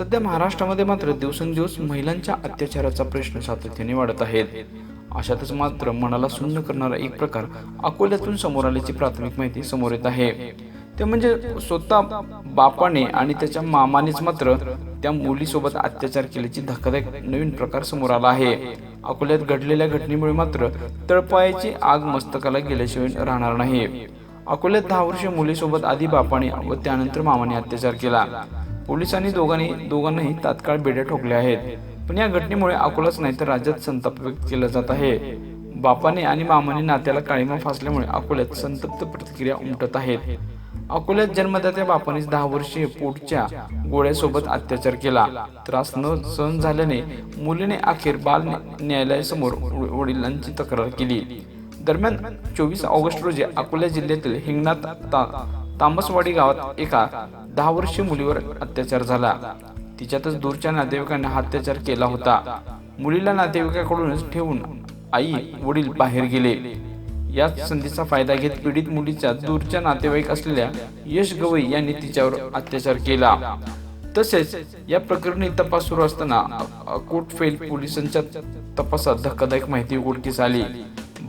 सध्या महाराष्ट्रामध्ये मात्र दिवसेंदिवस महिलांच्या अत्याचाराचा प्रश्न सातत्याने वाढत आहेत अशातच मात्र मनाला सुन्न करणारा एक प्रकार अकोल्यातून समोर आल्याची प्राथमिक माहिती समोर येत आहे. ते म्हणजे स्वतः बापाने आणि त्याच्या मामानेच मात्र त्या मुलीसोबत अत्याचार केल्याची धक्कादायक नवीन प्रकार समोर आला आहे. अकोल्यात घडलेल्या घटनेमुळे मात्र तळपायाची आग मस्तकाला गेल्याशिवाय राहणार नाही. अकोल्यात दहा वर्ष मुलीसोबत आधी बापाने व त्यानंतर मामाने अत्याचार केला. पोलिसांनी दोघांनी दोघांनाही तात्काळ बेड्या ठोकल्या आहेत. पण या घटनेमुळे अकोलाच नाही तर राज्यात संताप व्यक्त केला जात आहे. बापाने आणि मामाने नात्याला काळीमा फासल्यामुळे अकोल्यात संतप्त प्रतिक्रिया उमटत आहेत. अकोल्यात जन्मदात्या बापानेच दहा वर्षीय पोटच्या गोळ्यासोबत अत्याचार केला. त्रास न सहन झाल्याने मुलीने अखेर बाल न्यायालयासमोर वडिलांची तक्रार केली. दरम्यान चोवीस ऑगस्ट रोजी अकोला जिल्ह्यातील हिंगणा तांबसवाडी तामसवाडी गावात एका दहा वर्षीय मुलीवर अत्याचार झाला. तिच्यातच दूरच्या नातेवाईकांनी हा अत्याचार केला होता. मुलीला नातेवाईकाकडूनच ठेवून आई वडील बाहेर गेले. याच संधीचा फायदा घेत पीडित मुलीच्या दूरच्या नातेवाईक असलेल्या यश गवई यांनी तिच्यावर अत्याचार केला. तसेच या प्रकरणी तपास सुरू असताना कोटफेल पोलिसांच्या तपासात धक्कादायक माहिती उघडकीस आली.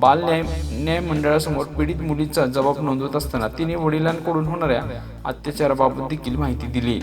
बाल न्याय न्याय मंडळासमोर पीडित मुलीचा जबाब नोंदवत असताना तिने वडिलांकडून होणाऱ्या अत्याचाराबाबत देखील माहिती दिली.